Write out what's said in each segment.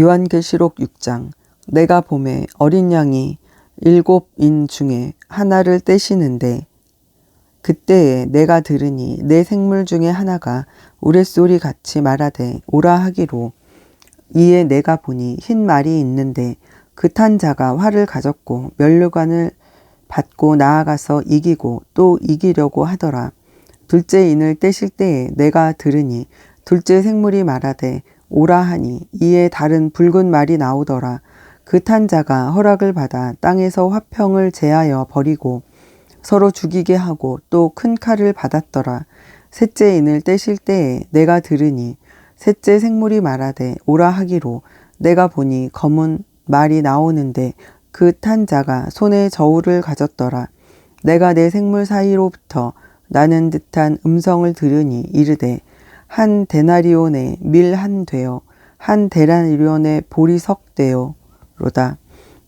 요한계시록 6장 내가 봄에 어린 양이 일곱 인 중에 하나를 떼시는데 그때에 내가 들으니 내 생물 중에 하나가 우레소리 같이 말하되 오라 하기로 이에 내가 보니 흰 말이 있는데 그 탄 자가 활을 가졌고 면류관을 받고 나아가서 이기고 또 이기려고 하더라. 둘째 인을 떼실 때에 내가 들으니 둘째 생물이 말하되 오라 하니 이에 다른 붉은 말이 나오더라. 그 탄 자가 허락을 받아 땅에서 화평을 제하여 버리고 서로 죽이게 하고 또 큰 칼을 받았더라. 셋째 인을 떼실 때에 내가 들으니 셋째 생물이 말하되 오라 하기로 내가 보니 검은 말이 나오는데 그 탄 자가 손에 저울을 가졌더라. 내가 내 생물 사이로부터 나는 듯한 음성을 들으니 이르되 한 데나리온에 밀 한 되어 한 데나리온에 보리 석 되어 로다.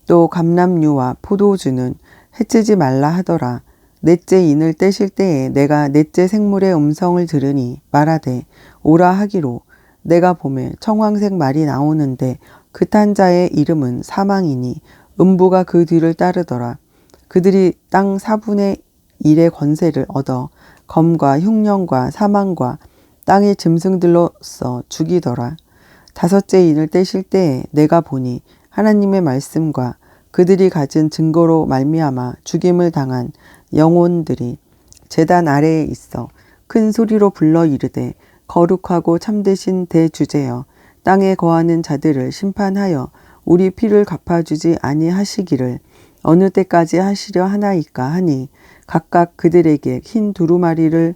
또 감람류와 포도주는 해치지 말라 하더라. 넷째 인을 떼실 때에 내가 넷째 생물의 음성을 들으니 말하되 오라 하기로 내가 보매 청황색 말이 나오는데 그 탄자의 이름은 사망이니 음부가 그 뒤를 따르더라. 그들이 땅 4분의 1의 권세를 얻어 검과 흉령과 사망과 땅의 짐승들로서 죽이더라. 다섯째 인을 떼실 때에 내가 보니 하나님의 말씀과 그들이 가진 증거로 말미암아 죽임을 당한 영혼들이 재단 아래에 있어 큰 소리로 불러 이르되 거룩하고 참되신 대주제여 땅에 거하는 자들을 심판하여 우리 피를 갚아주지 아니하시기를 어느 때까지 하시려 하나이까 하니 각각 그들에게 흰 두루마리를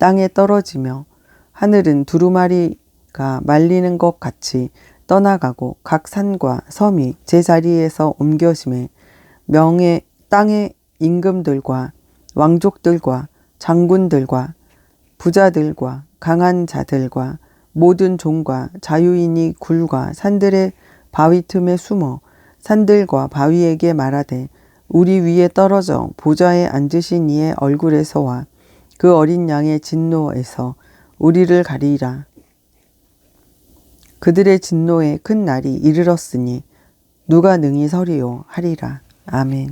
땅에 떨어지며 하늘은 두루마리가 말리는 것 같이 떠나가고 각 산과 섬이 제자리에서 옮겨짐에 명예 땅의 임금들과 왕족들과 장군들과 부자들과 강한 자들과 모든 종과 자유인이 굴과 산들의 바위 틈에 숨어 산들과 바위에게 말하되 우리 위에 떨어져 보좌에 앉으신 이의 얼굴에서와 그 어린 양의 진노에서 우리를 가리라. 그들의 진노의 큰 날이 이르렀으니 누가 능히 서리요 하리라. 아멘.